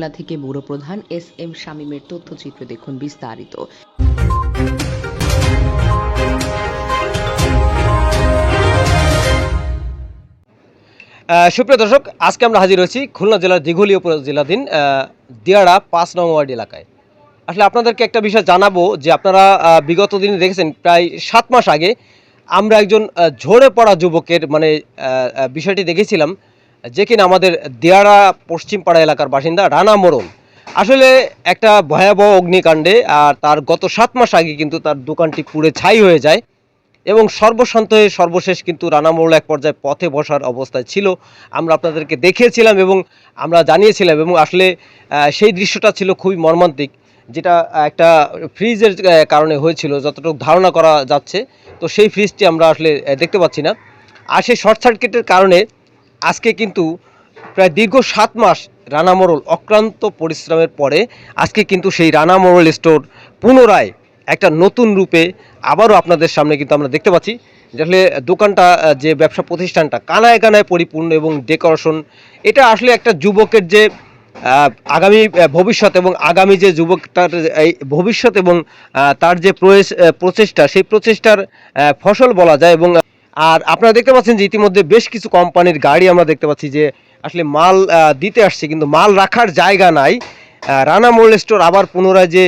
জেলা থেকে ব্যুরো প্রধান এস এম শামীমের তথ্যচিত্র দেখুন বিস্তারিত। সুপ্রিয় দর্শক, আজকে আমরা হাজির হয়েছি খুলনা জেলার দিঘলি উপজেলাধীন দিয়াড়া পাঁচ নং ওয়ার্ড এলাকায়। আসলে আপনাদেরকে একটা বিষয় জানাব যে আপনারা বিগত দিনে দেখেছেন, প্রায় সাত মাস আগে আমরা একজন ঝরে পড়া যুবকের মানে বিষয়টি দেখেছিলাম। যে কিনা আমাদের দিয়াড়া পশ্চিমপাড়া এলাকার বাসিন্দা রানা মোড়ল। আসলে একটা ভয়াবহ অগ্নিকাণ্ডে আর তার গত সাত মাস আগে কিন্তু তার দোকানটি পুড়ে ছাই হয়ে যায় এবং সর্বশান্ত হয়ে সর্বশেষ কিন্তু রানা এক পর্যায়ে পথে বসার অবস্থায় ছিল। আমরা আপনাদেরকে দেখিয়েছিলাম এবং আমরা জানিয়েছিলাম এবং আসলে সেই দৃশ্যটা ছিল খুবই মর্মান্তিক, যেটা একটা ফ্রিজের কারণে হয়েছিল, যতটুকু ধারণা করা যাচ্ছে। তো সেই ফ্রিজটি আমরা আসলে দেখতে পাচ্ছি না। আর সেই শর্ট সার্কিটের কারণে আজকে কিন্তু প্রায় দীর্ঘ সাত মাস রানা মোড়ল অক্লান্ত পরিশ্রমের পরে আজকে কিন্তু সেই রানা মোড়ল স্টোর পুনরায় একটা নতুন রূপে আবারও আপনাদের সামনে কিন্তু আমরা দেখতে পাচ্ছি। আসলে দোকানটা যে ব্যবসা প্রতিষ্ঠানটা কানায় কানায় পরিপূর্ণ এবং ডেকোরেশন, এটা আসলে একটা যুবকের যে আগামী ভবিষ্যৎ এবং আগামী যে যুবকটার এই ভবিষ্যৎ এবং তার যে প্রচেষ্টা, সেই প্রচেষ্টার ফসল বলা যায় এবং আর আপনারা দেখতে পাচ্ছেন যে ইতিমধ্যে বেশ কিছু কোম্পানির গাড়ি আমরা দেখতে পাচ্ছি যে আসলে মাল দিতে আসছে, কিন্তু মাল রাখার জায়গা নাই। রানা মোল্ড স্টোর আবার পুনরায় যে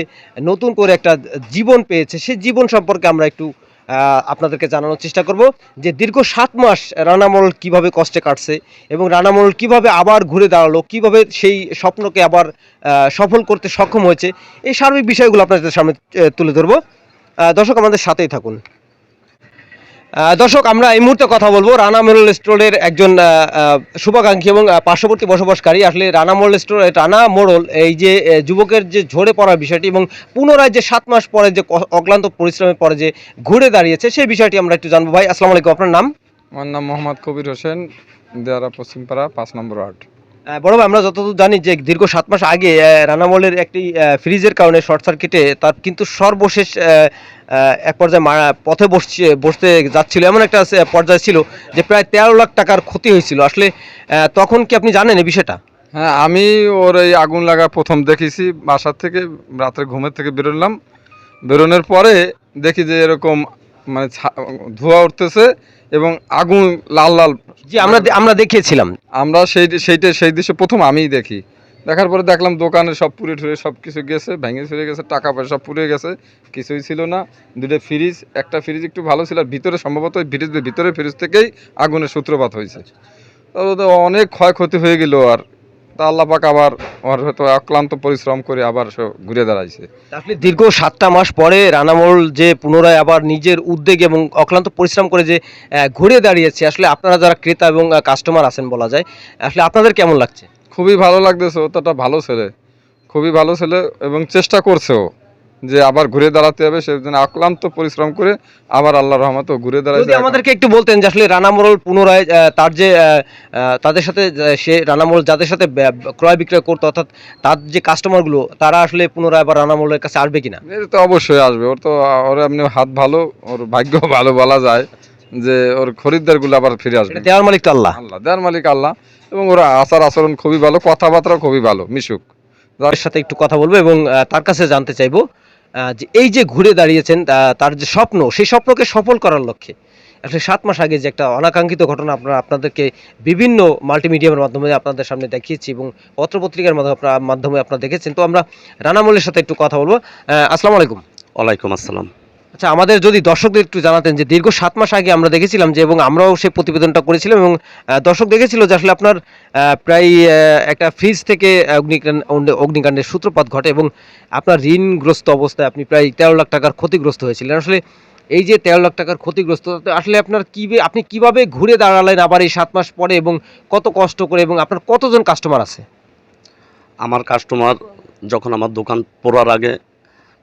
নতুন করে একটা জীবন পেয়েছে, সেই জীবন সম্পর্কে আমরা একটু আপনাদেরকে জানানোর চেষ্টা করব যে দীর্ঘ সাত মাস রানা মোড়ল কীভাবে কষ্টে কাটছে এবং রানা মোড়ল কীভাবে আবার ঘুরে দাঁড়াল, কীভাবে সেই স্বপ্নকে আবার সফল করতে সক্ষম হয়েছে, এই সার্বিক বিষয়গুলো আপনাদের সামনে তুলে ধরবো। দর্শক, আমাদের সাথেই থাকুন। দর্শক আমরা এই মুহূর্তে কথা বলব রানা মোড়ল স্টোরের একজন শুভাকাঙ্ক্ষী এবং পার্শ্ববর্তী বসবাসকারী। আসলে রানা মোড়ল স্টোর রানা মোড়ল এই যে যুবকের যে ঝরে পড়ার বিষয়টি এবং পুনরায় যে সাত মাস পরে যে অক্লান্ত পরিশ্রমের পরে যে ঘুরে দাঁড়িয়েছে সেই বিষয়টি আমরা একটু জানব। ভাই আসসালামু আলাইকুম। আপনার নাম? আমার নাম মোহাম্মদ কবির হোসেন দেয়ারা পশ্চিমপাড়া পাঁচ নম্বর আহ, বড় আমরা যতদূর জানি যে দীর্ঘ সাত মাস আগে আহ, রানা মোড়লের একটি ফ্রিজের কারণে শর্ট সার্কিটে তার কিন্তু সর্বশেষ এক পর্যায়ে মারা- পথে বসছে বসতে যাচ্ছিল। এমন একটা পর্যায়ে ছিল যে প্রায় তেরো লাখ টাকার ক্ষতি হয়েছিল। আসলে তখন কি আপনি জানেন এই বিষয়টা? হ্যাঁ আমি ওর এই আগুন লাগা প্রথম দেখেছি বাসার থেকে রাত্রে ঘুমের থেকে বেরোলাম। বেরোনোর পরে দেখি যে এরকম মানে ধোঁয়া উঠতেছে। এবং আগুন লাল লাল। জি আমরা আমরা দেখিয়েছিলাম। আমরা সেই সেইটা সেই দৃশ্য প্রথম আমিই দেখি। দেখার পরে দেখলাম দোকানে সব পুড়ে ঠুরে সব কিছু গেছে ভেঙে চুরে গেছে টাকা পয়সা সব পুড়ে গেছে কিছুই ছিল না। দুটো ফ্রিজ একটা ফ্রিজ একটু ভালো ছিল আর ভিতরে সম্ভবত ফ্রিজ ভিতরে ফ্রিজ থেকেই আগুনের সূত্রপাত হয়েছে। অনেক ক্ষয়ক্ষতি হয়ে গেল আর তা আল্লাহ পাক আবার ওর হয়তো অক্লান্ত পরিশ্রম করে আবার সে ঘুরে দাঁড়াইছে। আসলে দীর্ঘ সাতটা মাস পরে রানামোল যে পুনরায় আবার নিজের উদ্যোগ এবং অক্লান্ত পরিশ্রম করে যে ঘুরে দাঁড়িয়েছে আসলে আপনারা যারা ক্রেতা এবং কাস্টমার আছেন বলা যায় আসলে আপনাদের কেমন লাগছে? খুবই ভালো লাগতেছে ও তো ভালো ছেলে। খুবই ভালো ছেলে এবং চেষ্টা করছে ও যে আবার ঘুরে দাঁড়াতে হবে সেজন্য অক্লান্ত পরিশ্রম করে আবার আল্লাহ রহমত ঘুরে যদি আমাদেরকে একটু বলতেন যে আসলে রানামোড়ল পুনরায় তার যে তাদের সাথে সে রানামোড়ল যাদের সাথে ক্রয় বিক্রয় করতো অর্থাৎ তার যে কাস্টমারগুলো তারা আসলে পুনরায় আবার রানামোড়লের কাছে আসবে কিনা? এটা তো অবশ্যই আসবে। ওর তো ওর এমনি হাত ভালো ওর ভাগ্য ভালো বলা যায় যে ওর খরিদ্দারগুলো আবার ফিরে আসবে। দেওয়ার মালিক আল্লাহ। আল্লাহ দেয়ার মালিক আল্লাহ। এবং ওরা আচার আচরণ খুবই ভালো কথাবার্তা খুবই ভালো মিশুক। তার সাথে একটু কথা বলব এবং তার কাছে জানতে চাইব যে এই যে ঘুরে দাঁড়িয়েছেন তার যে স্বপ্ন, সেই স্বপ্নকে সফল করার লক্ষ্যে। আসলে সাত মাস আগে যে একটা অনাকাঙ্ক্ষিত ঘটনা আপনারা, আপনাদেরকে বিভিন্ন মাল্টিমিডিয়ামের মাধ্যমে আপনাদের সামনে দেখিয়েছি এবং পত্রপত্রিকার মাধ্যমে আপনারা দেখেছেন। তো আমরা রানামলের সাথে একটু কথা বলব। আসসালামু আলাইকুম। ওয়ালাইকুম আসসালাম। আচ্ছা আমাদের যদি দর্শকদের একটু জানাতেন যে দীর্ঘ সাত মাস আগে আমরা দেখেছিলাম যে এবং আমরাও সেই প্রতিবেদনটা করেছিলাম এবং দর্শক দেখেছিল যে আসলে আপনার প্রায় একটা ফ্রিজ থেকে অগ্নিকাণ্ড অগ্নিকাণ্ডের সূত্রপাত ঘটে এবং আপনার ঋণগ্রস্ত অবস্থায় আপনি প্রায় তেরো লাখ টাকার ক্ষতিগ্রস্ত হয়েছিলেন। আসলে এই যে তেরো লাখ টাকার ক্ষতিগ্রস্ত আসলে আপনার কি আপনি কীভাবে ঘুরে দাঁড়ালেন আবার এই সাত মাস পরে এবং কত কষ্ট করে এবং আপনার কতজন কাস্টমার আছে? আমার কাস্টমার যখন আমার দোকান পড়ার আগে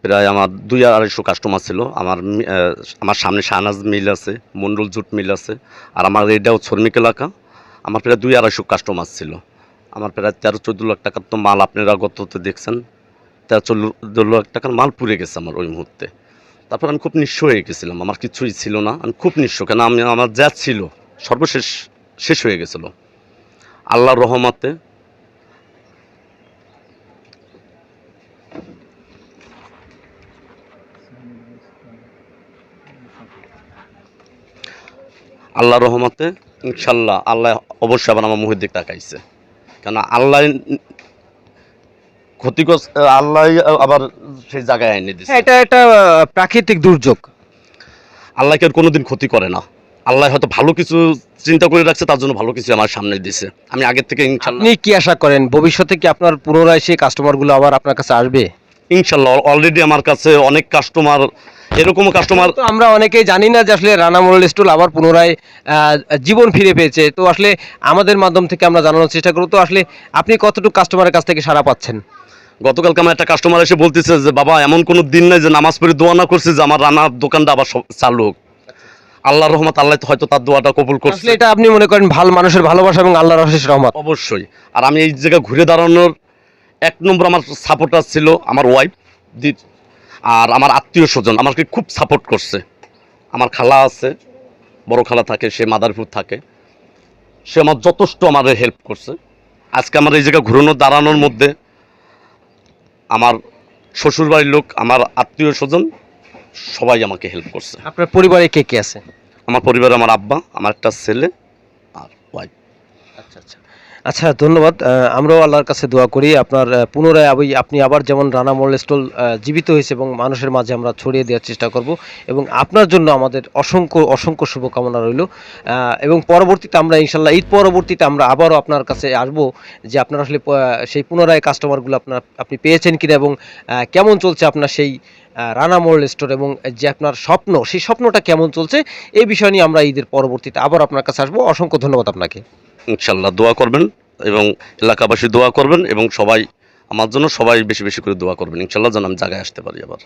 প্রায় আমার দুই আড়াইশো কাস্টমার ছিল। আমার আমার সামনে শাহনাজ মিল আছে, মন্ডল জুট মিল আছে, আর আমার এটাও শ্রমিক এলাকা। আমার প্রায় দুই আড়াইশো কাস্টমার ছিল। আমার প্রায় তেরো চোদ্দ লাখ টাকার তো মাল আপনারা গততে দেখছেন। তেরো চোদ্দ লাখ টাকার মাল পুড়ে গেছে আমার ওই মুহূর্তে। তারপর আমি খুব নিঃস্ব হয়ে গেছিলাম। আমার কিছুই ছিল না। আমি খুব নিঃস্ব। কেন? আমি আমার যা ছিল সর্বশেষ শেষ হয়ে গেছিল। আল্লাহর রহমতে আল্লাহ রহমতে ইনশাল্লাহ আল্লাহ অবশ্যই আবার আমার মুহের দিক তাকাইছে কেন আল্লাহ ক্ষতিগ্রস্ত আল্লাহ আবার সেই জায়গায় এনে দিচ্ছে হ্যাঁ এটা একটা প্রাকৃতিক দুর্যোগ। আল্লাহকে আর কোনোদিন ক্ষতি করে না। আল্লাহ হয়তো ভালো কিছু চিন্তা করে রাখছে তার জন্য ভালো কিছু আমার সামনে দিছে। আমি আগের থেকে ইনশাল্লাহ আপনি কি আশা করেন ভবিষ্যতে কি আপনার পুনরায় সেই কাস্টমারগুলো আবার আপনার কাছে আসবে? ইনশাল্লাহ অলরেডি আমার কাছে অনেক কাস্টমার এরকমও কাস্টমার তো আমরা অনেকেই জানি না যে আসলে রানা মোড়ল স্টল আবার পুনরায় জীবন ফিরে পেয়েছে। তো আসলে আমাদের মাধ্যম থেকে আমরা জানানোর চেষ্টা করব। তো আসলে আপনি কতটুকু কাস্টমারের কাছ থেকে সাড়া পাচ্ছেন? গতকালকে আমার একটা কাস্টমার এসে বলতেছে যে বাবা এমন কোনো দিন নাই যে নামাজ পড়ে দোয়া না করছে যে আমার রান্নার দোকানটা আবার চালু হোক। আল্লাহর রহমত আল্লাহ হয়তো তার দোয়াটা কবুল করছে। আসলে এটা আপনি মনে করেন ভালো মানুষের ভালোবাসা এবং আল্লাহর অশেষ রহমত। অবশ্যই। আর আমি এই জায়গায় ঘুরে দাঁড়ানোর এক নম্বর আমার সাপোর্টার ছিল আমার ওয়াইফ দি আর আমার আত্মীয় স্বজন আমাকে খুব সাপোর্ট করছে। আমার খালা আছে বড় খালা থাকে সে মাদারপুর থাকে। সে আমার যথেষ্ট আমার হেল্প করছে। আজকে আমার এই জায়গায় ঘুরানো দাঁড়ানোর মধ্যে আমার শ্বশুরবাড়ির লোক আমার আত্মীয় স্বজন সবাই আমাকে হেল্প করছে। আপনার পরিবারে কে কে আছে? আমার পরিবারে আমার আব্বা আমার একটা ছেলে আর ওয়াইফ আচ্ছা আচ্ছা। আচ্ছা ধন্যবাদ। আমরাও আল্লাহর কাছে দোয়া করি। আপনার পুনরায় আবি আপনি আবার যেমন রানা মোড়ল স্টল জীবিত হয়েছে এবং মানুষের মাঝে আমরা ছড়িয়ে দেওয়ার চেষ্টা করব এবং আপনার জন্য আমাদের অসংখ্য অসংখ্য শুভকামনা রইল। এবং পরবর্তীতে আমরা ইনশাল্লাহ, ঈদ পরবর্তীতে আমরা আবারও আপনার কাছে আসব যে আপনার আসলে সেই পুনরায় কাস্টমারগুলো আপনার, আপনি পেয়েছেন কিনা এবং কেমন চলছে আপনার সেই রানা মোড়ল স্টোর এবং যে আপনার স্বপ্ন, সেই স্বপ্নটা কেমন চলছে, এই বিষয় নিয়ে আমরা ঈদের পরবর্তীতে আবার আপনার কাছে আসব। অসংখ্য ধন্যবাদ আপনাকে। ইনশাল্লাহ দোয়া করবেন এবং এলাকাবাসী দোয়া করবেন এবং সবাই, আমার জন্য সবাই বেশি বেশি করে দোয়া করবেন। ইনশাল্লাহ যেন আমি জায়গায় আসতে পারি আবার।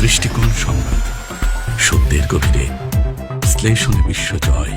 দৃষ্টিকোণ সংবাদ, সত্যের গভীরে, বিশ্লেষণে বিশ্বজয়